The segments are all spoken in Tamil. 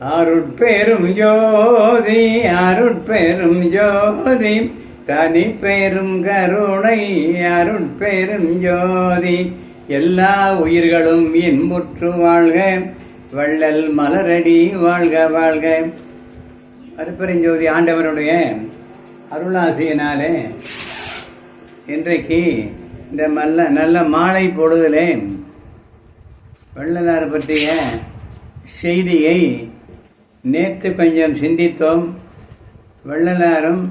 அருட்பெரும் ஜோதி அருட்பெரும் ஜோதி. தனி பெரும் கருணை அருட்பெரும் ஜோதி. எல்லா உயிர்களும் இன்புற்று வாழ்க வள்ளல் மலரடி வாழ்க வாழ்க. அருட்பெருஞ்சோதி ஆண்டவருடைய அருளாசியினாலே இன்றைக்கு இந்த நல்ல நல்ல மாலை பொழுதிலே வள்ளலார் பற்றிய செய்தியை நேற்று கொஞ்சம் சிந்தித்தோம். வள்ளலாரும்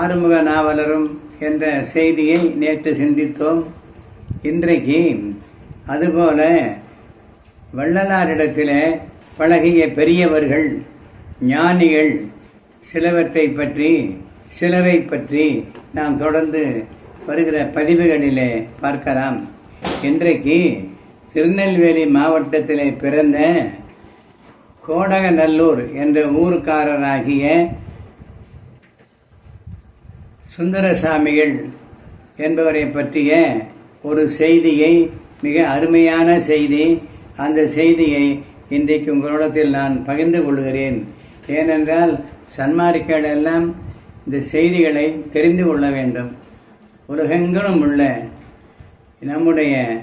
ஆறுமுக நாவலரும் என்ற செய்தியை நேற்று சிந்தித்தோம். இன்றைக்கு அதுபோல வள்ளலாரிடத்தில் பழகிய பெரியவர்கள் ஞானிகள் சிலவற்றை பற்றி சிலரை பற்றி நாம் தொடர்ந்து வருகிற பதிவுகளிலே பார்க்கலாம். இன்றைக்கு திருநெல்வேலி மாவட்டத்திலே பிறந்த கோடகநல்லூர் என்ற ஊருக்காரராகிய சுந்தரசாமிகள் என்பவரை பற்றிய ஒரு செய்தியை மிக அருமையான செய்தி. அந்த செய்தியை இன்றைக்கு உங்களிடத்தில் நான் பகிர்ந்து கொள்கிறேன். ஏனென்றால் சன்மார்க்கள் எல்லாம் இந்த செய்திகளை தெரிந்து கொள்ள வேண்டும். உலகெங்கிலும் உள்ள நம்முடைய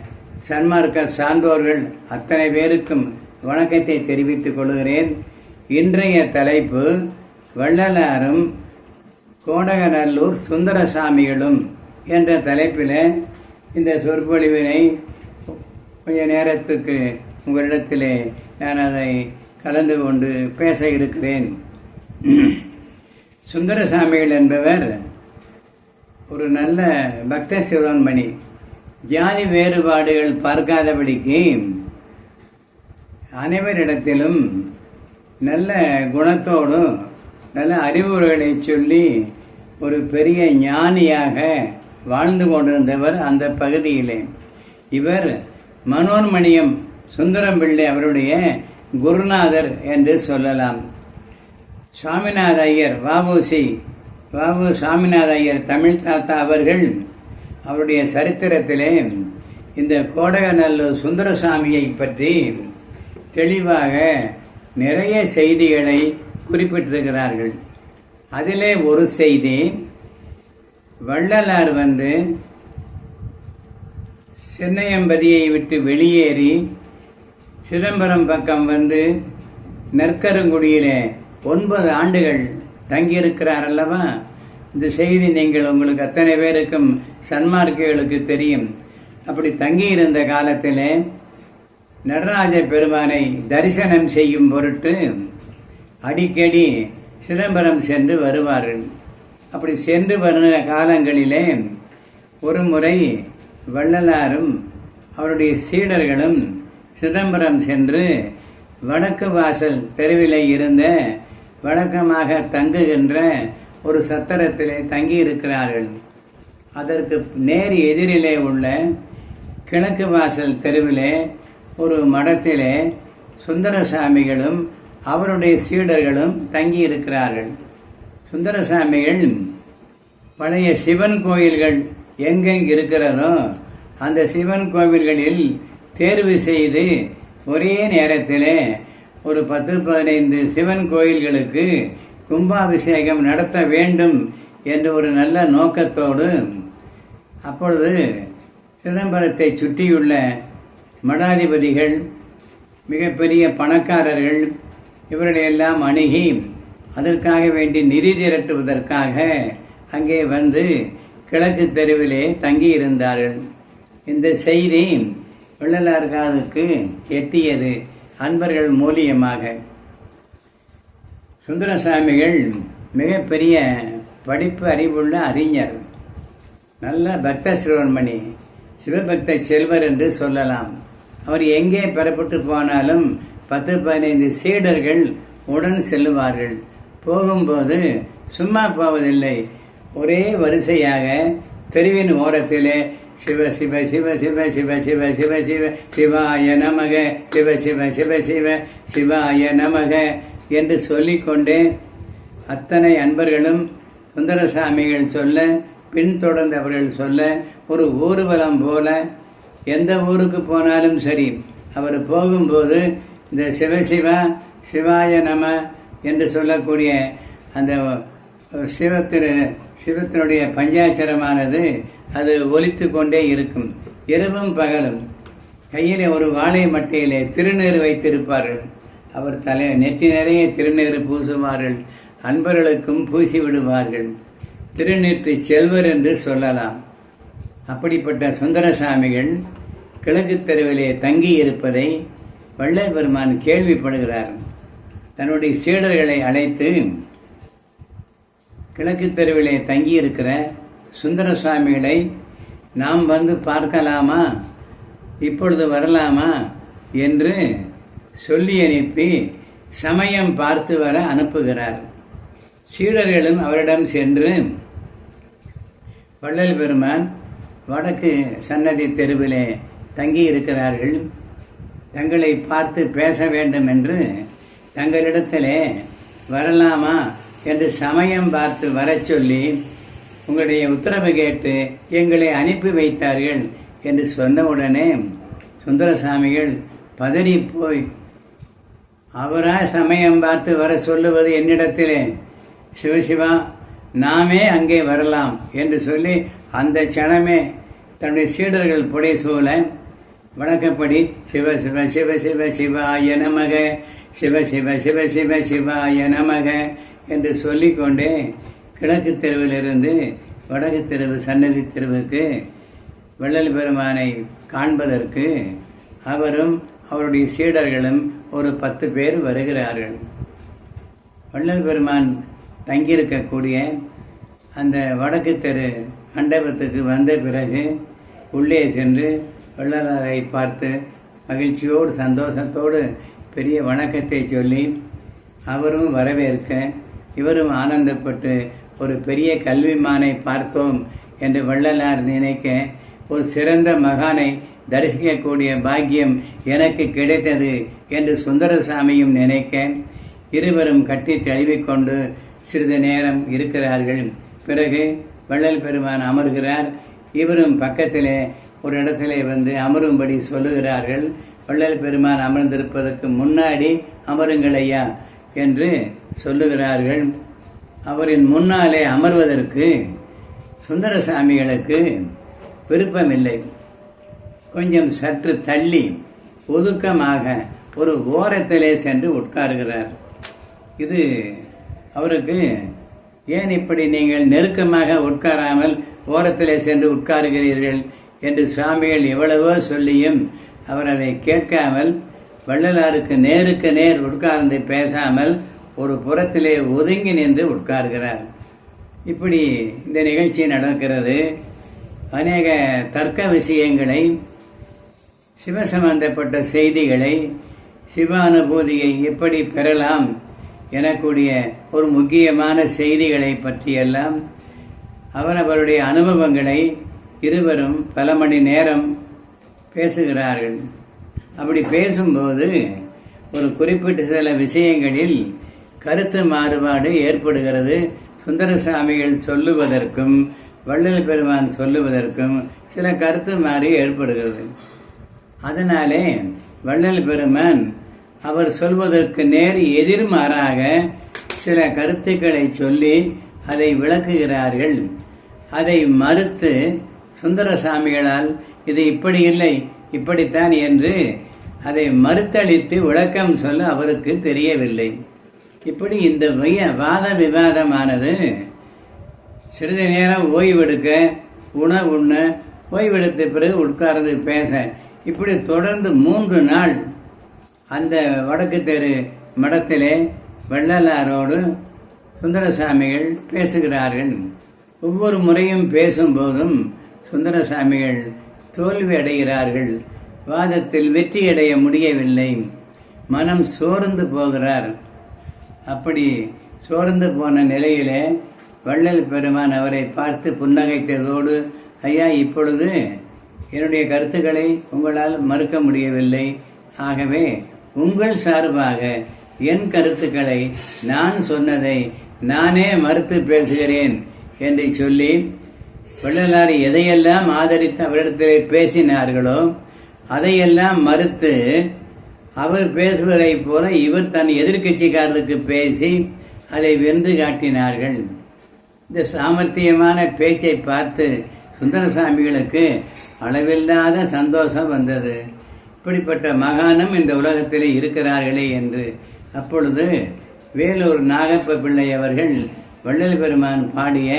சன்மார்க்க சான்றோர்கள் அத்தனை பேருக்கும் வணக்கத்தை தெரிவித்துக் கொள்கிறேன். இன்றைய தலைப்பு வள்ளலாரும் கோடகநல்லூர் சுந்தரசாமிகளும் என்ற தலைப்பில் இந்த சொற்பொழிவினை கொஞ்ச நேரத்துக்கு உங்களிடத்திலே நான் அதை கலந்து கொண்டு பேச இருக்கிறேன். சுந்தரசாமிகள் என்பவர் ஒரு நல்ல பக்த சிவன்மணி ஜாதி வேறுபாடுகள் பார்க்காதபடிக்கு அனைவரிடத்திலும் நல்ல குணத்தோடும் நல்ல அறிவுரைகளை சொல்லி ஒரு பெரிய ஞானியாக வாழ்ந்து கொண்டிருந்தவர் அந்த பகுதியிலே. இவர் மனோன்மணியம் சுந்தரம் பிள்ளை அவருடைய குருநாதர் என்று சொல்லலாம். சுவாமிநாத ஐயர் வாபுசி வாபு சாமிநாத ஐயர் தமிழ் தாத்தா அவர்கள் அவருடைய சரித்திரத்திலே இந்த கோடகநல்லூர் சுந்தரசாமியை பற்றி தெளிவாக நிறைய செய்திகளை குறிப்பிட்டிருக்கிறார்கள். அதிலே ஒரு செய்தி வள்ளலார் வந்து சென்னையம்பதியை விட்டு வெளியேறி சிதம்பரம் பக்கம் வந்து நெற்கருங்குடியிலே ஒன்பது ஆண்டுகள் தங்கியிருக்கிறார் அல்லவா? இந்த செய்தி நீங்கள் உங்களுக்கு அத்தனை பேருக்கும் சன்மார்க்கிகளுக்கு தெரியும். அப்படி தங்கியிருந்த காலத்திலே நடராஜ பெருமானை தரிசனம் செய்யும் பொருட்டு அடிக்கடி சிதம்பரம் சென்று வருவார்கள். அப்படி சென்று வருகிற காலங்களிலே ஒரு முறை வள்ளலாரும் அவருடைய சீடர்களும் சிதம்பரம் சென்று வடக்கு வாசல் தெருவிலே இருந்த வழக்கமாக தங்குகின்ற ஒரு சத்திரத்திலே தங்கி இருக்கிறார்கள் அதற்கு நேர் எதிரிலே உள்ள கிழக்கு வாசல் தெருவிலே ஒரு மடத்திலே சுந்தரசாமிகளும் அவருடைய சீடர்களும் தங்கி இருக்கிறார்கள் சுந்தரசாமிகள் பழைய சிவன் கோயில்கள் எங்கெங்கு இருக்கிறதோ அந்த சிவன் கோவில்களில் தேர்வு செய்து ஒரே நேரத்தில் ஒரு பத்து பதினைந்து சிவன் கோயில்களுக்கு கும்பாபிஷேகம் நடத்த வேண்டும் என்ற ஒரு நல்ல நோக்கத்தோடு அப்பொழுது சிதம்பரத்தை சுற்றியுள்ள மடாதிபதிகள் மிகப்பெரிய பணக்காரர்கள் இவர்களையெல்லாம் அணுகி அதற்காக வேண்டி நிதி திரட்டுவதற்காக அங்கே வந்து கிழக்கு தெருவிலே தங்கியிருந்தார்கள். இந்த செய்தி வள்ளலார்காலுக்கு எட்டியது அன்பர்கள் மூலியமாக. சுந்தரசாமிகள் மிகப்பெரிய படிப்பு அறிவுள்ள அறிஞர். நல்ல பக்த சிரோன்மணி சிவபக்த செல்வர் என்று சொல்லலாம். அவர் எங்கே பெறப்பட்டு போனாலும் பத்து பதினைந்து சீடர்கள் உடன் செல்லுவார்கள் போகும்போது சும்மா போவதில்லை ஒரே வரிசையாக தெருவின் ஓரத்திலே சிவ சிவ சிவ சிவ சிவ சிவ சிவ சிவ சிவாய நமக சிவ சிவ சிவ சிவ சிவாய நமக என்று சொல்லிக்கொண்டே அத்தனை அன்பர்களும் சுந்தரசாமிகள் சொல்ல பின்தொடர்ந்தவர்கள் சொல்ல ஒரு ஊர்வலம் போல எந்த ஊருக்கு போனாலும் சரி அவர் போகும்போது இந்த சிவசிவா சிவாய நம என்று சொல்லக்கூடிய அந்த சிவத்திரு சிவத்தினுடைய பஞ்சாட்சரமானது அது ஒலித்து கொண்டே இருக்கும். இரவும் பகலும். கையில் ஒரு வாழை மட்டையிலே திருநீர் வைத்திருப்பார்கள். அவர் தலை நெத்தி நிறைய திருநீர் பூசுவார்கள். அன்பர்களுக்கும் பூசி விடுவார்கள் திருநீற்று செல்வர் என்று சொல்லலாம். அப்படிப்பட்ட சுந்தரசாமிகள் கிழக்கு தெருவிலே தங்கி இருப்பதை வள்ளல் பெருமான் கேள்விப்படுகிறார். தன்னுடைய சீடர்களை அழைத்து கிழக்கு தெருவிலே தங்கியிருக்கிற சுந்தரசாமிகளை நாம் வந்து பார்க்கலாமா? இப்பொழுது வரலாமா? என்று சொல்லி அனுப்பி சமயம் பார்த்து வர அனுப்புகிறார். சீடர்களும் அவரிடம் சென்று வள்ளல் பெருமான் வடக்கு சன்னதி தெருவிலே தங்கி இருக்கிறார்கள் தங்களை பார்த்து பேச வேண்டும் என்று தங்களிடத்திலே வரலாமா என்று சமயம் பார்த்து வரச் சொல்லி உங்களுடைய உத்தரவு கேட்டு எங்களை அனுப்பி வைத்தார்கள் என்று சொன்னவுடனே சுந்தரசாமிகள் பதறி போய் அவரா சமயம் பார்த்து வர சொல்லுவது என்னிடத்திலே? சிவசிவா நாமே அங்கே வரலாம் என்று சொல்லி அந்த க்ஷணமே தன்னுடைய சீடர்கள் புடை சூழ வழக்கப்படி சிவ சிவ சிவ சிவ சிவாய நமக சிவ சிவ சிவ சிவ சிவாய நமக என்று சொல்லிக்கொண்டே கிழக்கு தெருவிலிருந்து வடக்கு தெருவு சன்னதி தெருவுக்கு வள்ளல் பெருமானை காண்பதற்கு அவரும் அவருடைய சீடர்களும் ஒரு பத்து பேர் வருகிறார்கள். வள்ளல் பெருமான் தங்கியிருக்கக்கூடிய அந்த வடக்கு தெரு மண்டபத்துக்கு வந்த பிறகு உள்ளே சென்று வள்ளலாரை பார்த்து மகிழ்ச்சியோடு சந்தோஷத்தோடு பெரிய வணக்கத்தை சொல்லி அவரும் வரவேற்க இவரும் ஆனந்தப்பட்டு ஒரு பெரிய கல்விமானை பார்த்தோம் என்று வள்ளலார் நினைக்க ஒரு சிறந்த மகானை தரிசிக்கக்கூடிய பாக்கியம் எனக்கு கிடைத்தது என்று சுந்தரசாமியும் நினைக்க இருவரும் கட்டி தழுவிக்கொண்டு சிறிது நேரம் இருக்கிறார்கள். பிறகு வள்ளல் பெருமான் அமர்கிறார். இவரும் பக்கத்திலே ஒரு இடத்திலே வந்து அமரும்படி சொல்லுகிறார்கள். வள்ளல் பெருமான் அமர்ந்திருப்பதற்கு முன்னாடி அமருங்கள் ஐயா என்று சொல்லுகிறார்கள். அவரின் முன்னாலே அமர்வதற்கு சுந்தரசாமிகளுக்கு விருப்பமில்லை. கொஞ்சம் சற்று தள்ளி ஒதுக்கமாக ஒரு ஓரத்திலே சென்று உட்காருகிறார். இது அவருக்கு ஏன் இப்படி நீங்கள் நெருக்கமாக உட்காராமல் ஓரத்திலே சென்று உட்காருகிறீர்கள்? என்று சுவாமிகள் எவ்வளவோ சொல்லியும் அவர் அதை கேட்காமல் வள்ளலாருக்கு நேருக்கு நேர் உட்கார்ந்து பேசாமல் ஒரு புறத்திலே ஒதுங்கி நின்று உட்கார்கிறார். இப்படி இந்த நிகழ்ச்சி நடக்கிறது. அநேக தர்க்க விஷயங்களை சிவ சம்பந்தப்பட்ட செய்திகளை சிவ அனுபூதியை எப்படி பெறலாம்? எனக்கூடிய ஒரு முக்கியமான செய்திகளை பற்றியெல்லாம் அவரவருடைய அனுபவங்களை இருவரும் பல மணி நேரம் பேசுகிறார்கள். அப்படி பேசும்போது ஒரு குறிப்பிட்ட சில விஷயங்களில் கருத்து மாறுபாடு ஏற்படுகிறது. சுந்தரசாமிகள் சொல்லுவதற்கும் வள்ளல் பெருமான் சொல்லுவதற்கும் சில கருத்து மாறி ஏற்படுகிறது. அதனாலே வள்ளல் பெருமான் அவர் சொல்வதற்கு நேர் எதிர்மாறாக சில கருத்துக்களை சொல்லி அதை விளக்குகிறார்கள். அதை மறுத்து சுந்தரசாமிகளால் இது இப்படி இல்லை இப்படித்தான் என்று அதை மறுத்தளித்து விளக்கம் சொல்ல அவருக்கு தெரியவில்லை. இப்படி இந்த வாத விவாதமானது சிறிது நேரம் ஓய்வெடுக்க உணவு உண்ண ஓய்வெடுத்த பிறகு உட்கார்ந்து பேச இப்படி தொடர்ந்து மூன்று நாள் அந்த வடக்கு தெரு மடத்திலே வள்ளலாரோடு சுந்தரசாமிகள் பேசுகிறார்கள். ஒவ்வொரு முறையும் பேசும்போதும் சுந்தரசாமிகள் தோல்வி அடைகிறார்கள். வாதத்தில் வெற்றி அடைய முடியவில்லை. மனம் சோர்ந்து போகிறார். அப்படி சோர்ந்து போன நிலையிலே வள்ளல் பெருமான் அவரை பார்த்து புன்னகைத்ததோடு ஐயா இப்பொழுது என்னுடைய கருத்துக்களை உங்களால் மறுக்க முடியவில்லை. ஆகவே உங்கள் சார்பாக என் கருத்துக்களை நான் சொன்னதை நானே மறுத்து பேசுகிறேன் என்று சொல்லி வள்ளலார் எதையெல்லாம் ஆதரித்து அவரிடத்தில் பேசினார்களோ அதையெல்லாம் மறுத்து அவர் பேசுவதைப் போல இவர் தன் எதிர்கட்சிக்காரருக்கு பேசி அதை வென்று காட்டினார்கள். இந்த சாமர்த்தியமான பேச்சை பார்த்து சுந்தரசாமிகளுக்கு அளவில்லாத சந்தோஷம் வந்தது. இப்படிப்பட்ட மகானும் இந்த உலகத்தில் இருக்கிறார்களே என்று அப்பொழுது வேலூர் நாகப்ப பிள்ளை அவர்கள் வள்ளல் பெருமான் பாடிய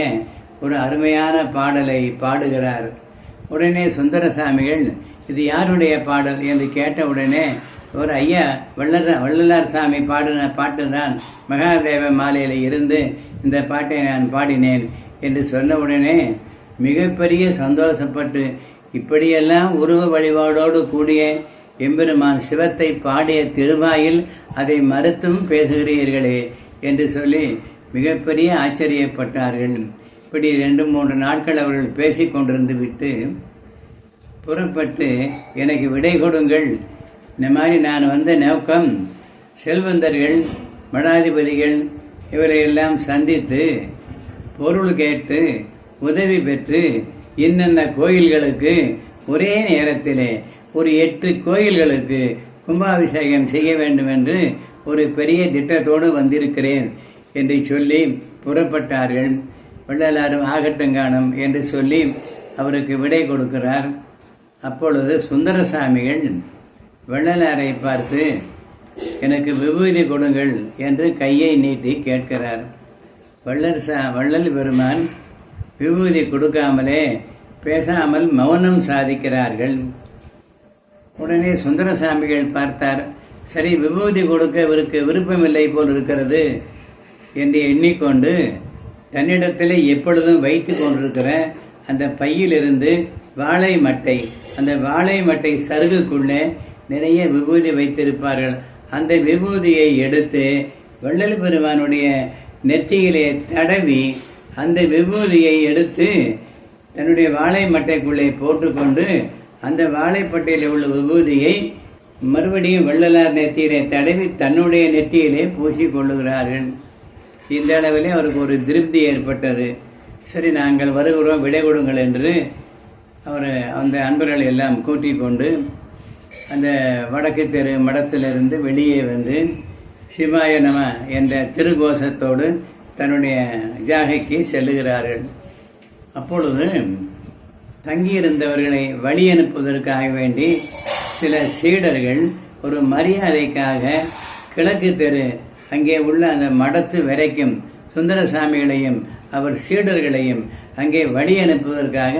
ஒரு அருமையான பாடலை பாடுகிறார். உடனே சுந்தரசாமிகள் இது யாருடைய பாடல்? என்று கேட்ட உடனே ஒரு ஐயா வள்ளல வள்ளலார் சாமி பாடின பாட்டு தான் மகாதேவ மாலையில் இருந்து இந்த பாட்டை நான் பாடினேன் என்று சொன்ன உடனே மிகப்பெரிய சந்தோஷப்பட்டு இப்படியெல்லாம் உருவ வழிபாடோடு கூடிய எம்பெருமான் சிவத்தை பாடிய திருவாயில் அதை மறுத்தும் பேசுகிறீர்களே என்று சொல்லி மிகப்பெரிய ஆச்சரியப்பட்டார்கள். இப்படி ரெண்டு மூன்று நாட்கள் அவர்கள் பேசிக் கொண்டிருந்து விட்டு புறப்பட்டு எனக்கு விடை கொடுங்கள். இந்த மாதிரி நான் வந்த நோக்கம் செல்வந்தர்கள் மடாதிபதிகள் இவரையெல்லாம் சந்தித்து பொருள் கேட்டு உதவி பெற்று என்னென்ன கோயில்களுக்கு ஒரே நேரத்திலே ஒரு எட்டு கோயில்களுக்கு கும்பாபிஷேகம் செய்ய வேண்டும் என்று ஒரு பெரிய திட்டத்தோடு வந்திருக்கிறேன் என்று சொல்லி புறப்பட்டார்கள். வள்ளலாரும் ஆகட்டங்கானம் என்று சொல்லி அவருக்கு விடை கொடுக்கிறார். அப்பொழுது சுந்தரசாமிகள் வள்ளலாரை பார்த்து எனக்கு விபூதி கொடுங்கள் என்று கையை நீட்டி கேட்கிறார். வள்ளல் சா வள்ளல் பெருமான் விபூதி கொடுக்காமலே பேசாமல் மௌனம் சாதிக்கிறார்கள். உடனே சுந்தரசாமிகள் பார்த்தார் சரி விபூதி கொடுக்க இவருக்கு விருப்பமில்லை போல் இருக்கிறது என்று எண்ணிக்கொண்டு தன்னிடத்தில் எப்பொழுதும் வைத்து கொண்டிருக்கிற அந்த பையிலிருந்து வாழை மட்டை அந்த வாழை மட்டை சருகுக்குள்ளே நிறைய விபூதி வைத்திருப்பார்கள். அந்த விபூதியை எடுத்து வள்ளல் பெருமானுடைய நெற்றியிலே தடவி அந்த விபூதியை எடுத்து தன்னுடைய வாழை மட்டைக்குள்ளே போட்டுக்கொண்டு அந்த வாழைப்பட்டையில் உள்ள விபூதியை மறுபடியும் வெள்ளலார் நெத்தியிலே தடவி தன்னுடைய நெற்றியிலே பூசிக்கொள்ளுகிறார்கள். இந்த அளவிலே அவருக்கு ஒரு திருப்தி ஏற்பட்டது. சரி நாங்கள் வருகிறோம் விடை கொடுங்கள் என்று அவர் அந்த அன்பர்களை எல்லாம் கூட்டிக் கொண்டு அந்த வடக்கு தெரு மடத்திலிருந்து வெளியே வந்து சிவாய நம என்ற திருகோஷத்தோடு தன்னுடைய ஜாகைக்கு செல்லுகிறார்கள். அப்பொழுது தங்கியிருந்தவர்களை வழி அனுப்புவதற்காக வேண்டி சில சீடர்கள் ஒரு மரியாதைக்காக கிழக்கு தெரு அங்கே உள்ள அந்த மடத்து வரைக்கும் சுந்தரசாமிகளையும் அவர் சீடர்களையும் அங்கே வழி அனுப்புவதற்காக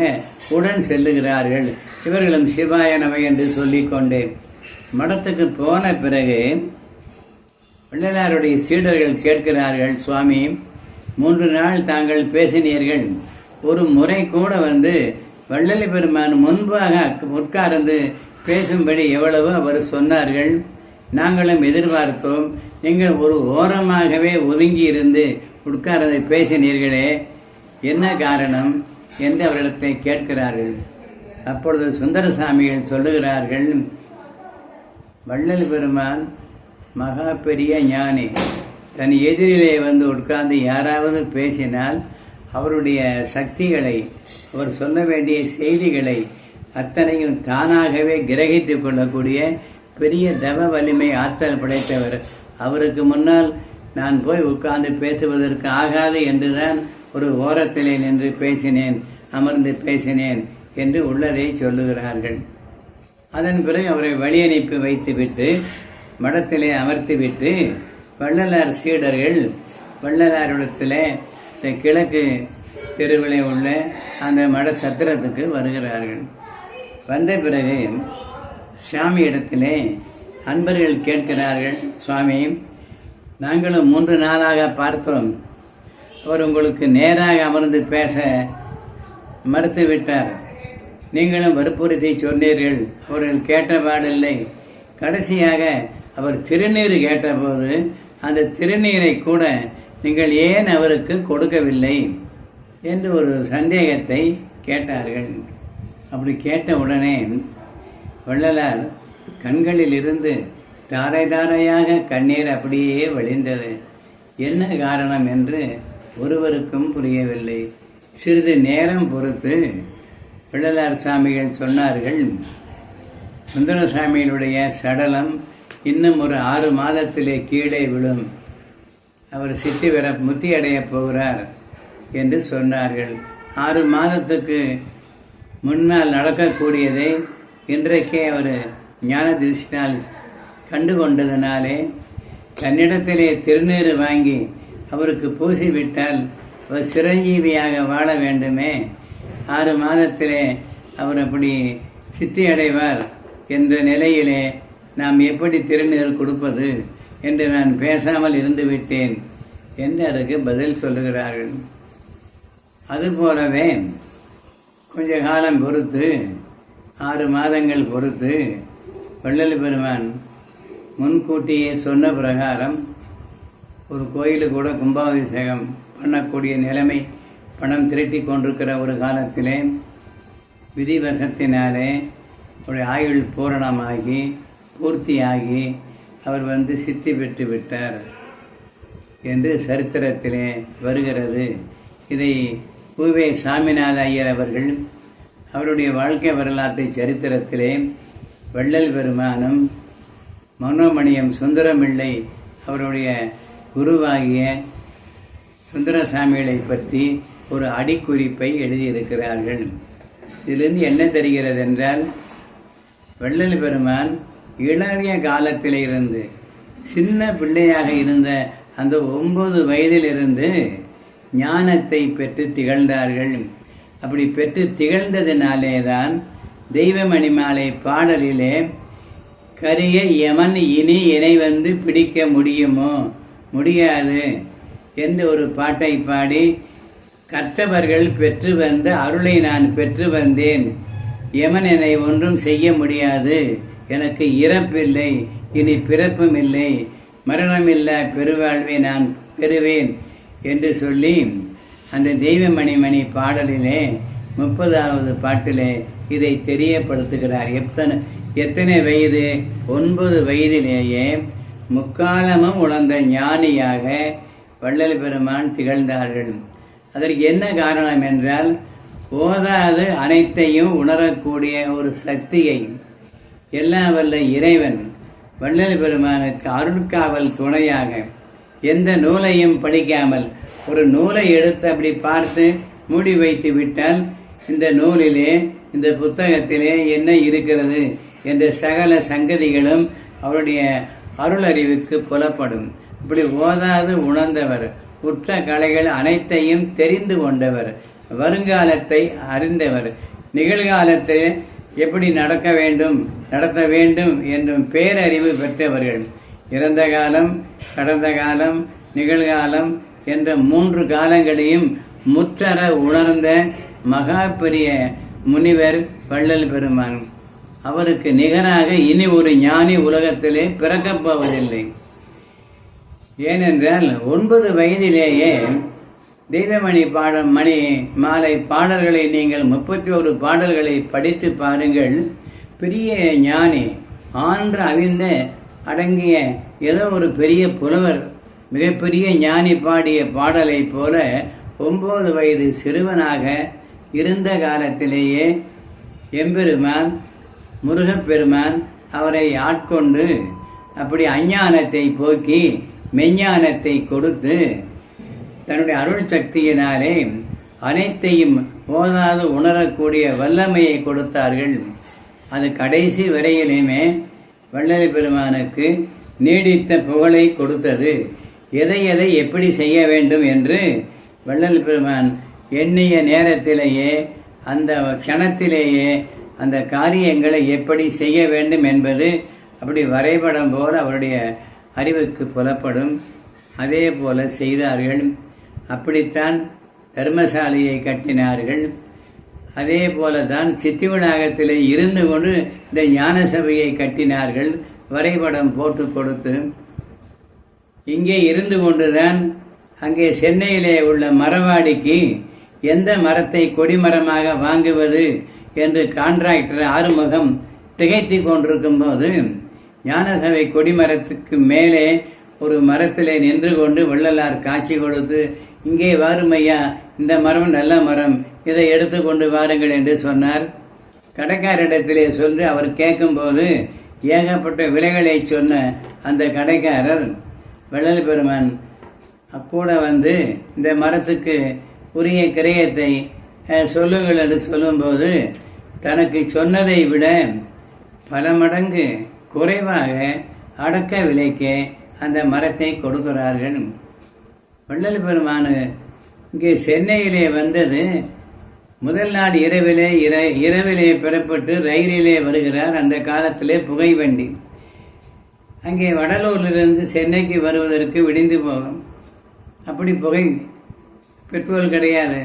உடன் செல்லுகிறார்கள். இவர்களும் சிவாயனவை என்று சொல்லிக்கொண்டு மடத்துக்கு போன பிறகு வள்ளலாருடைய சீடர்கள் கேட்கிறார்கள் சுவாமி மூன்று நாள் தாங்கள் பேசினீர்கள். ஒரு முறை கூட வந்து வள்ளலி பெருமான் முன்பாக உட்கார்ந்து பேசும்படி எவ்வளவோ அவர் சொன்னார்கள். நாங்களும் எதிர்பார்த்தோம். நீங்கள் ஒரு ஓரமாகவே ஒதுங்கி இருந்து உட்கார்ந்து பேசினீர்களே. என்ன காரணம்? என்று அவரிடத்தை கேட்கிறார்கள். அப்பொழுது சுந்தரசாமிகள் சொல்லுகிறார்கள் வள்ளல் பெருமான் மகா பெரிய ஞானி. தன் எதிரிலே வந்து உட்கார்ந்து யாராவது பேசினால் அவருடைய சக்திகளை அவர் சொல்ல வேண்டிய செய்திகளை அத்தனையும் தானாகவே கிரகித்து கொள்ளக்கூடிய பெரிய தவ வலிமை ஆற்றல் படைத்தவர். அவருக்கு முன்னால் நான் போய் உட்கார்ந்து பேசுவதற்கு ஆகாது என்றுதான் ஒரு ஓரத்திலே நின்று பேசினேன் அமர்ந்து பேசினேன் என்று உள்ளதை சொல்லுகிறார்கள். அதன் பிறகு அவரை வழி அனுப்பி வைத்துவிட்டு மடத்திலே அமர்த்திவிட்டு வள்ளலார் சீடர்கள் வள்ளலாரிடத்தில் கிழக்கு தெருவிலே உள்ள அந்த மட சத்திரத்துக்கு வருகிறார்கள். வந்த பிறகு சுவாமி இடத்திலே அன்பர்கள் கேட்கிறார்கள் சுவாமி நாங்களும் மூன்று நாளாக பார்த்தோம். அவர் உங்களுக்கு நேராக அமர்ந்து பேச மறுத்து விட்டார். நீங்களும் வற்புறுத்தி சொன்னீர்கள். அவர்கள் கேட்ட பாடில்லை கடைசியாக அவர் திருநீர் கேட்டபோது அந்த திருநீரை கூட நீங்கள் ஏன் அவருக்கு கொடுக்கவில்லை? என்று ஒரு சந்தேகத்தை கேட்டார்கள். அப்படி கேட்ட உடனே வள்ளலார் கண்களில் இருந்து தாரை தாரையாக கண்ணீர் அப்படியே வழிந்தது. என்ன காரணம் என்று ஒருவருக்கும் புரியவில்லை. சிறிது நேரம் பொறுத்து வள்ளலார் சாமிகள் சொன்னார்கள் சுந்தரசாமியினுடைய சடலம் இன்னும் ஒரு ஆறு மாதத்திலே கீழே விழும். அவர் சித்தி வர முத்தி அடையப் போகிறார் என்று சொன்னார்கள். ஆறு மாதத்துக்கு முன்னால் நடக்கக்கூடியதை இன்றைக்கே அவர் ஞான திருஷ்டினால் கண்டு கொண்டதினாலே தன்னிடத்திலே திருநீர் வாங்கி அவருக்கு பூசி விட்டால் அவர் சிரஞ்சீவியாக வாழ வேண்டுமே. ஆறு மாதத்திலே அவர் அப்படி சித்தி அடைவார் என்ற நிலையிலே நாம் எப்படி திருநீர் கொடுப்பது? என்று நான் பேசாமல் இருந்து விட்டேன் என்று பதில் சொல்லுகிறார்கள்? அதுபோலவே கொஞ்ச காலம் பொறுத்து ஆறு மாதங்கள் பொறுத்து வள்ளல் பெருமான் முன்கூட்டியே சொன்ன பிரகாரம் ஒரு கோயிலு கூட கும்பாபிஷேகம் பண்ணக்கூடிய நிலைமை பணம் திரட்டி கொண்டிருக்கிற ஒரு காலத்திலே விதிவசத்தினாலே அவருடைய ஆயுள் பூரணமாகி பூர்த்தியாகி அவர் வந்து சித்தி பெற்று விட்டார் என்று சரித்திரத்திலே வருகிறது. இதை பூவே சாமிநாத ஐயர் அவர்கள் அவருடைய வாழ்க்கை வரலாற்றை சரித்திரத்திலே வள்ளல் பெருமானும் மனோமணியம் சுந்தரமில்லை அவருடைய குருவாகிய சுந்தரசாமிகளை பற்றி ஒரு அடிக்குறிப்பை எழுதியிருக்கிறார்கள். இதிலிருந்து என்ன தெரிகிறது என்றால் வள்ளல் பெருமான் இளறிய காலத்தில் இருந்து சின்ன பிள்ளையாக இருந்த அந்த ஒன்பது வயதிலிருந்து ஞானத்தை பெற்று திகழ்ந்தார்கள். அப்படி பெற்று திகழ்ந்ததினாலே தான் தெய்வமணிமாலை பாடலிலே கரிய யமன் இனி இணை வந்து பிடிக்க முடியுமோ? முடியாது என்று ஒரு பாட்டை பாடி கற்றவர்கள் பெற்று வந்த அருளை நான் பெற்று வந்தேன். யமன் என்னை ஒன்றும் செய்ய முடியாது. எனக்கு இறப்பில்லை இனி பிறப்பும் இல்லை மரணமில்லை பெருவாழ்வை நான் பெறுவேன் என்று சொல்லி அந்த தெய்வமணிமணி பாடலிலே முப்பதாவது பாட்டிலே இதை தெரியப்படுத்துகிறார். எத்தனை எத்தனை வயது? ஒன்பது வயதிலேயே முக்காலமும் உணர்ந்த ஞானியாக வள்ளல் பெருமான் திகழ்ந்தார்கள். அதற்கு என்ன காரணம் என்றால் ஓதாது அனைத்தையும் உணரக்கூடிய ஒரு சக்தியை எல்லாம் வல்ல இறைவன் வள்ளல் பெருமானுக்கு அருட்காவல் துணையாக எந்த நூலையும் படிக்காமல் ஒரு நூலை எடுத்து அப்படி பார்த்து மூடி வைத்து விட்டால் இந்த நூலிலே இந்த புத்தகத்திலே என்ன இருக்கிறது என்ற சகல சங்கதிகளும் அவருடைய அருளறிவுக்கு புலப்படும். இப்படி ஓதாது உணர்ந்தவர். உற்ற கலைகள் அனைத்தையும் தெரிந்து கொண்டவர். வருங்காலத்தை அறிந்தவர். நிகழ்காலத்தில் எப்படி நடக்க வேண்டும் நடத்த வேண்டும் என்றும் பேரறிவு பெற்றவர்கள் இறந்த காலம் கடந்த காலம் நிகழ்காலம் என்ற மூன்று காலங்களையும் முற்றற உணர்ந்த மகா பெரிய முனிவர் வள்ளல் பெருமான். அவருக்கு நிகராக இனி ஒரு ஞானி உலகத்திலே பிறக்கப் போவதில்லை. ஏனென்றால் ஒன்பது வயதிலேயே தெய்வமணி பாடல் மணி மாலை பாடல்களை நீங்கள் முப்பத்தி ஒரு பாடல்களை படித்து பாருங்கள். பெரிய ஞானி ஆன்று அவிழ்ந்த அடங்கிய ஏதோ ஒரு பெரிய புலவர் மிகப்பெரிய ஞானி பாடிய பாடலைப் போல ஒம்பது வயது சிறுவனாக இருந்த காலத்திலேயே எம்பெருமான் முருகப்பெருமான் அவரை ஆட்கொண்டு அப்படி அஞ்ஞானத்தை போக்கி மெஞ்ஞானத்தை கொடுத்து தன்னுடைய அருள் சக்தியினாலே அனைத்தையும் ஓதாது உணரக்கூடிய வல்லமையை கொடுத்தார்கள். அது கடைசி வரையிலுமே வள்ளல் பெருமானுக்கு நீடித்த புகழை கொடுத்தது. எதை எதை எப்படி செய்ய வேண்டும் என்று வள்ளல் பெருமான் எண்ணிய நேரத்திலேயே அந்த க்ஷணத்திலேயே அந்த காரியங்களை எப்படி செய்ய வேண்டும் என்பது அப்படி வரைபடம் போல் அவருடைய அறிவுக்கு புலப்படும். அதே போல் செய்தார்கள். அப்படித்தான் தர்மசாலையை கட்டினார்கள். அதே போல தான் சித்திவிநாயகத்திலே இருந்து கொண்டு இந்த ஞான சபையை கட்டினார்கள். வரைபடம் போட்டு கொடுத்து இங்கே இருந்து கொண்டுதான் அங்கே சென்னையிலே உள்ள மரவாடிக்கு எந்த மரத்தை கொடிமரமாக வாங்குவது என்று கான்ட்ராக்டர் ஆறுமுகம் திகைத்து கொண்டிருக்கும் போது ஞானசபை கொடிமரத்துக்கு மேலே ஒரு மரத்திலே நின்று கொண்டு வள்ளலார் காட்சி கொடுத்து இங்கே வாருமையா இந்த மரம் நல்ல மரம் இதை எடுத்து கொண்டு வாருங்கள் என்று சொன்னார். கடைக்காரிடத்திலே சொல்லி அவர் கேட்கும்போது ஏகப்பட்ட விலைகளை சொன்ன அந்த கடைக்காரர் வள்ளல் பெருமான் கூட வந்து இந்த மரத்துக்கு உரிய கிரயத்தை சொல்லுங்கள் என்று சொல்லும்போது தனக்கு சொன்னதை விட பல மடங்கு குறைவாக அடக்க விலைக்கு அந்த மரத்தை கொடுக்கிறார்கள். வள்ளல் பெருமான் இங்கே சென்னையிலே வந்தது. முதல் நாள் இரவிலே இர இரவிலே பெறப்பட்டு ரயிலிலே வருகிறார். அந்த காலத்திலே புகை வண்டி. அங்கே வடலூரிலிருந்து சென்னைக்கு வருவதற்கு விடிந்து போகும். அப்படி புகை பெட்ரோல் கிடையாது.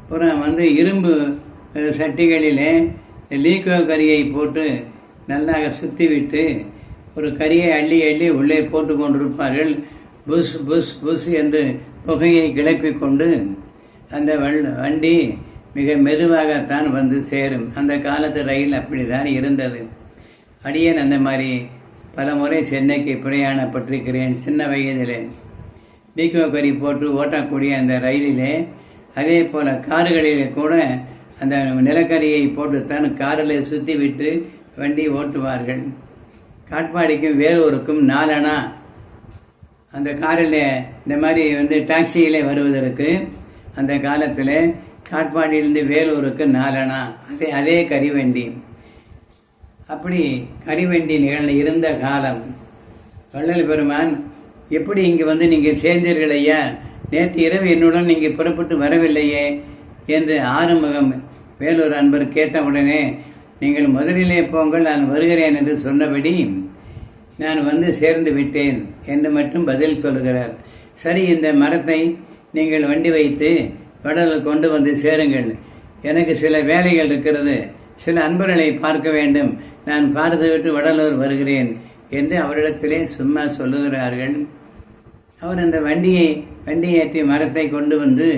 அப்புறம் வந்து இரும்பு சட்டிகளிலே லீக்கோ கரியை போட்டு நல்லா சுற்றி விட்டு ஒரு கரியை அள்ளி அள்ளி உள்ளே போட்டு கொண்டிருப்பார்கள். புஷ் புஷ் புஷ் என்று புகையை கிளப்பி கொண்டு அந்த வண்டி மிக மெதுவாகத்தான் வந்து சேரும். அந்த காலத்து ரயில் அப்படிதான் இருந்தது. அடியன் அந்த மாதிரி பல முறை சென்னைக்கு பிரயாணப்பட்டிருக்கிறேன் சின்ன வயதிலே. டீகோ கறி போட்டு ஓட்டக்கூடிய அந்த ரயிலிலே அதே போல் கார்களிலே கூட அந்த நிலக்கரியை போட்டுத்தான் காரில் சுற்றி விட்டு வண்டி ஓட்டுவார்கள். காட்பாடிக்கும் வேலூருக்கும் நாலனா அந்த காரில் இந்த மாதிரி வந்து டாக்ஸியிலே வருவதற்கு அந்த காலத்தில் காட்பாடியிலேருந்து வேலூருக்கு நாலனா அதே அதே கரிவண்டி. அப்படி கரிவண்டி நிகழ்ந்து இருந்த காலம். வள்ளல் பெருமான் எப்படி இங்கே வந்து நீங்கள் சேர்ந்தீர்கள் ஐயா? நேற்று இரவு என்னுடன் நீங்கள் புறப்பட்டு வரவில்லையே? என்று ஆறுமுகம் வேலூர் அன்பர் கேட்டவுடனே நீங்கள் முதலிலே போங்கள் நான் வருகிறேன் என்று சொன்னபடி நான் வந்து சேர்ந்து விட்டேன் என்று மட்டும் பதில் சொல்லுகிறார். சரி இந்த மரத்தை நீங்கள் வண்டி வைத்து வடலில் கொண்டு வந்து சேருங்கள். எனக்கு சில வேலைகள் இருக்கிறது. சில அன்பர்களை பார்க்க வேண்டும். நான் பார்த்துவிட்டு வடலூர் வருகிறேன் என்று அவரிடத்திலே சும்மா சொல்லுகிறார்கள். அவர் அந்த வண்டியை வண்டி ஏற்றி மரத்தை கொண்டு வந்து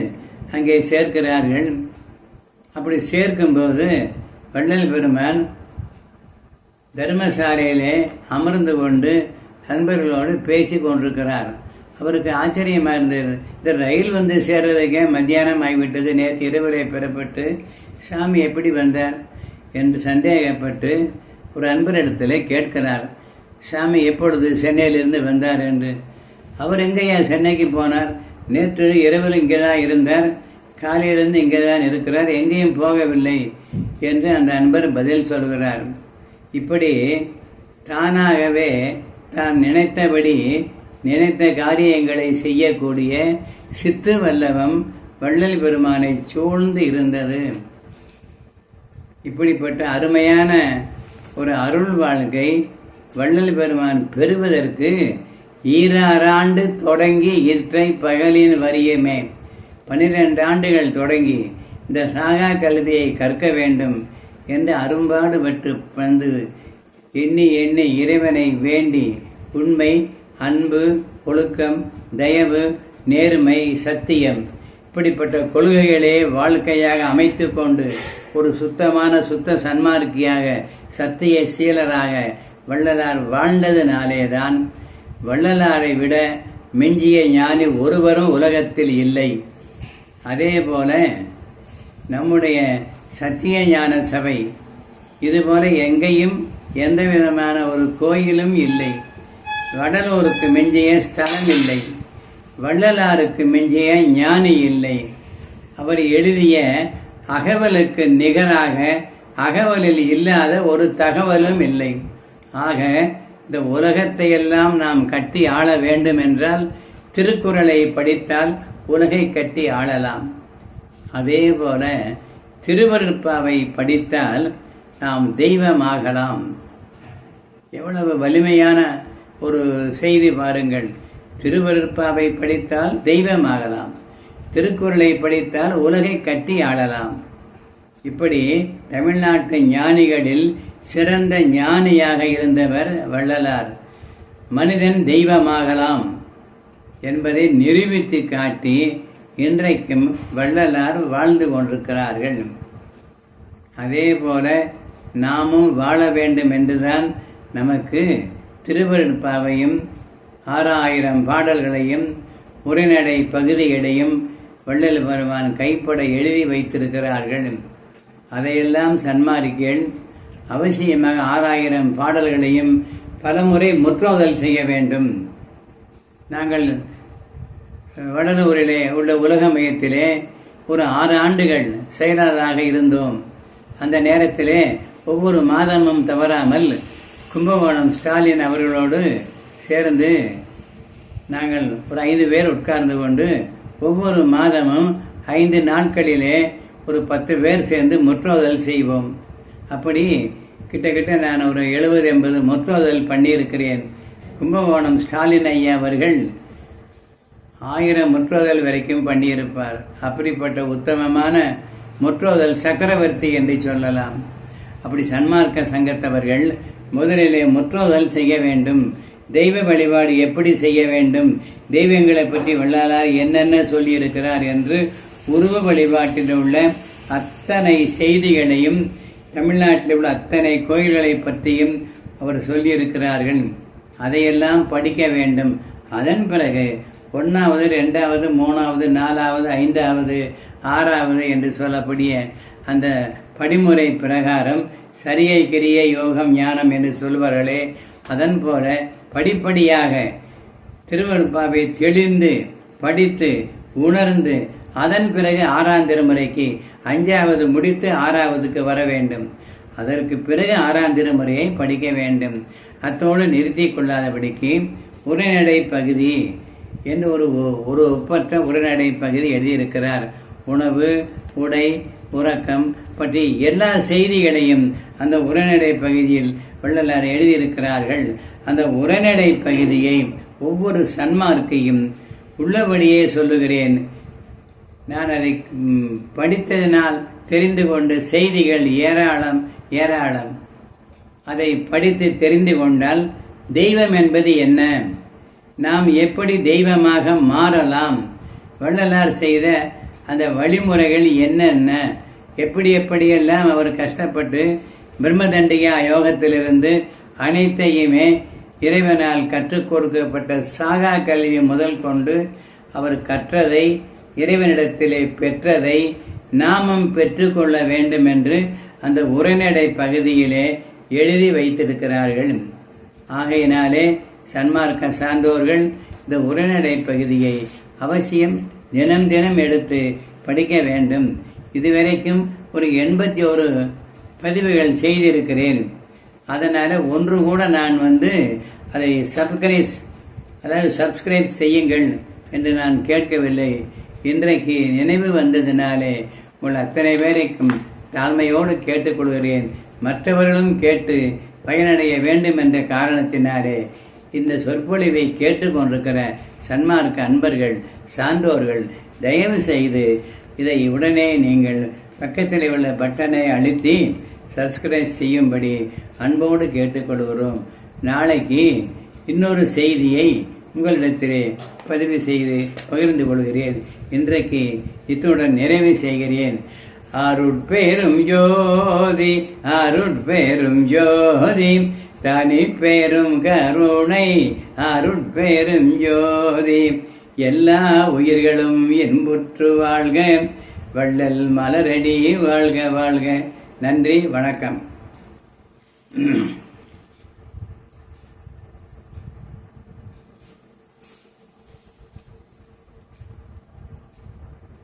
அங்கே சேர்க்கிறார்கள். அப்படி சேர்க்கும்போது வள்ளல் பெருமான் தர்மசாலையிலே அமர்ந்து கொண்டு நண்பர்களோடு பேசி கொண்டிருக்கிறார். அவருக்கு ஆச்சரியமாக இருந்தது இந்த ரயில் வந்து சேர்றதுக்கே மத்தியானம் ஆகிவிட்டது நேற்று இரவிலே பெறப்பட்டு சாமி எப்படி வந்தார் என்று சந்தேகப்பட்டு ஒரு அன்பரிடத்தில் கேட்கிறார். சாமி எப்பொழுது சென்னையிலிருந்து வந்தார் என்று. அவர் எங்கேயா சென்னைக்கு போனார்? நேற்று இரவில் இங்கே தான் இருந்தார். காலையிலிருந்து இங்கே தான் இருக்கிறார். எங்கேயும் போகவில்லை என்று அந்த அன்பர் பதில் சொல்கிறார். இப்படி தானாகவே தான் நினைத்தபடி நினைத்த காரியங்களை செய்யக்கூடிய சித்து வல்லவம் வள்ளல் பெருமானை சூழ்ந்து இருந்தது. இப்படிப்பட்ட அருமையான ஒரு அருள் வாழ்க்கை வள்ளல் பெருமான் பெறுவதற்கு ஈராறாண்டு தொடங்கி இற்றை பகலின் வரியுமே. பன்னிரண்டு ஆண்டுகள் தொடங்கி இந்த சாகா கல்வியை கற்க வேண்டும். என்று அரும்பாடுபட்டு வந்து எண்ணி எண்ணி இறைவனை வேண்டி உண்மை அன்பு ஒழுக்கம் தயவு நேர்மை சத்தியம் இப்படிப்பட்ட கொள்கைகளே வாழ்க்கையாக அமைத்து கொண்டு ஒரு சுத்தமான சுத்த சன்மார்க்கியாக சத்திய சீலராக வள்ளலார் வாழ்ந்ததினாலே தான் வள்ளலாரை விட மிஞ்சிய ஞானி ஒருவரும் உலகத்தில் இல்லை. அதே போல நம்முடைய சத்திய ஞான சபை. இதுபோல எங்கேயும் எந்த விதமான ஒரு கோயிலும் இல்லை. வடலூருக்கு மிஞ்சிய ஸ்தலம் இல்லை. வள்ளலாருக்கு மிஞ்சிய ஞானி இல்லை. அவர் எழுதிய அகவலுக்கு நிகராக அகவலில் இல்லாத ஒரு தகவலும் இல்லை. ஆக இந்த உலகத்தை எல்லாம் நாம் கட்டி ஆள வேண்டும் என்றால் திருக்குறளை படித்தால் உலகை கட்டி ஆளலாம். அதே போல திருவருட்பாவை படித்தால் நாம் தெய்வமாகலாம். எவ்வளவு வலிமையான ஒரு செய்தி பாருங்கள். திருவருட்பாவை படித்தால் தெய்வமாகலாம். திருக்குறளை படித்தால் உலகை கட்டி ஆளலாம். இப்படி தமிழ்நாட்டு ஞானிகளில் சிறந்த ஞானியாக இருந்தவர் வள்ளலார். மனிதன் தெய்வமாகலாம் என்பதை நிரூபித்து காட்டி இன்றைக்கும் வள்ளலார் வாழ்ந்து கொண்டிருக்கிறார்கள். அதே போல நாமும் வாழ வேண்டும் என்றுதான் நமக்கு திருவருட்பாவையும் ஆறாயிரம் பாடல்களையும் உரைநடை பகுதிகளையும் வள்ளல் பெருமான் கைப்பட எழுதி வைத்திருக்கிறார்கள். அதையெல்லாம் சன்மாரிக்கள் அவசியமாக ஆறாயிரம் பாடல்களையும் பலமுறை முற்றோதல் செய்ய வேண்டும். நாங்கள் வடலூரிலே உள்ள உலக மையத்திலே ஒரு ஆறு ஆண்டுகள் செயலாளராக இருந்தோம். அந்த நேரத்திலே ஒவ்வொரு மாதமும் தவறாமல் கும்பகோணம் ஸ்டாலின் அவர்களோடு சேர்ந்து நாங்கள் ஒரு ஐந்து பேர் உட்கார்ந்து கொண்டு ஒவ்வொரு மாதமும் ஐந்து நாட்களிலே ஒரு பத்து பேர் சேர்ந்து முற்றோதல் செய்வோம். அப்படி கிட்டத்தட்ட நான் ஒரு எழுபது எண்பது முற்றோதல் பண்ணியிருக்கிறேன். கும்பகோணம் ஸ்டாலின் ஐயா அவர்கள் ஆயிரம் முற்றோதல் வரைக்கும் பண்ணியிருப்பார். அப்படிப்பட்ட உத்தமமான முற்றோதல் சக்கரவர்த்தி என்று சொல்லலாம். அப்படி சன்மார்க்க சங்கத்தவர்கள் முதலிலே முற்றோதல் செய்ய வேண்டும். தெய்வ வழிபாடு எப்படி செய்ய வேண்டும்? தெய்வங்களை பற்றி வள்ளலார் என்னென்ன சொல்லியிருக்கிறார் என்று உருவ வழிபாட்டில் உள்ள அத்தனை செய்திகளையும் தமிழ்நாட்டில் உள்ள அத்தனை கோயில்களை பற்றியும் அவர் சொல்லியிருக்கிறார்கள். அதையெல்லாம் படிக்க வேண்டும். அதன் பிறகு ஒன்றாவது ரெண்டாவது மூணாவது நாலாவது ஐந்தாவது ஆறாவது என்று சொல்லக்கூடிய அந்த படிமுறை பிரகாரம் சரியை கிரிய யோகம் ஞானம் என்று சொல்வார்களே அதன் போல படிப்படியாக திருவருப்பாவை தெளிந்து படித்து உணர்ந்து அதன் பிறகு ஆறாம் திருமுறைக்கு அஞ்சாவது முடித்து ஆறாவதுக்கு வர வேண்டும். அதற்கு பிறகு ஆறாம் திருமுறையை படிக்க வேண்டும். அத்தோடு நிறுத்தி கொள்ளாதபடிக்கு உரைநடை பகுதி என்று ஒரு ஒரு ஒப்பற்ற உரைநடை பகுதி எழுதியிருக்கிறார். உணவு உடை உறக்கம் பற்றி எல்லா செய்திகளையும் அந்த உரைநடை பகுதியில் வள்ளலார் எழுதியிருக்கிறார்கள். அந்த உரைநடை பகுதியை ஒவ்வொரு சன்மார்க்கையும் உள்ளபடியே சொல்லுகிறேன். நான் அதை படித்ததினால் தெரிந்து கொண்ட செய்திகள் ஏராளம் ஏராளம். அதை படித்து தெரிந்து கொண்டால் தெய்வம் என்பது என்ன? நாம் எப்படி தெய்வமாக மாறலாம்? வள்ளலார் செய்த அந்த வழிமுறைகள் என்னென்ன? எப்படி எப்படியெல்லாம் அவர் கஷ்டப்பட்டு பிரம்மதண்டிகா யோகத்திலிருந்து அனைத்தையுமே இறைவனால் கற்றுக் கொடுக்கப்பட்ட சாகா கல்வி முதல் கொண்டு அவர் கற்றதை இறைவனிடத்திலே பெற்றதை நாமும் பெற்றுக்கொள்ள வேண்டும் என்று அந்த உரைநடை பகுதியிலே எழுதி வைத்திருக்கிறார்கள். ஆகையினாலே சன்மார்க்க சார்ந்தோர்கள் இந்த உரைநடை பகுதியை அவசியம் தினம் தினம் எடுத்து படிக்க வேண்டும். இதுவரைக்கும் ஒரு எண்பத்தி ஒரு பதிவுகள் செய்திருக்கிறேன். அதனால் ஒன்று கூட நான் வந்து அதை சப்ஸ்கிரைப் அதாவது சப்ஸ்கிரைப் செய்யுங்கள் என்று நான் கேட்கவில்லை. இன்றைக்கு நினைவு வந்ததினாலே உங்கள் அத்தனை பேரைக்கும் தாழ்மையோடு கேட்டுக்கொள்கிறேன். மற்றவர்களும் கேட்டு பயனடைய வேண்டும் என்ற காரணத்தினாலே இந்த சொற்பொழிவை கேட்டுக்கொண்டிருக்கிற சன்மார்க்க அன்பர்கள் சான்றோர்கள் தயவு செய்து இதை உடனே நீங்கள் பக்கத்தில் உள்ள பட்டனை அழுத்தி சப்ஸ்கிரைப் செய்யும்படி அன்போடு கேட்டுக்கொள்கிறோம். நாளைக்கு இன்னொரு செய்தியை உங்களிடத்திலே பதிவு செய்து பகிர்ந்து கொள்கிறேன். இன்றைக்கு இத்துடன் நிறைவு செய்கிறேன். அருட்பெரும் ஜோதி அருட்பெரும் ஜோதி தனி பெரும் கருணை அருட்பெரும் ஜோதி. எல்லா உயிர்களும் என்புற்று வாழ்க வள்ளல் மலரடி வாழ்க வாழ்க. நன்றி வணக்கம்.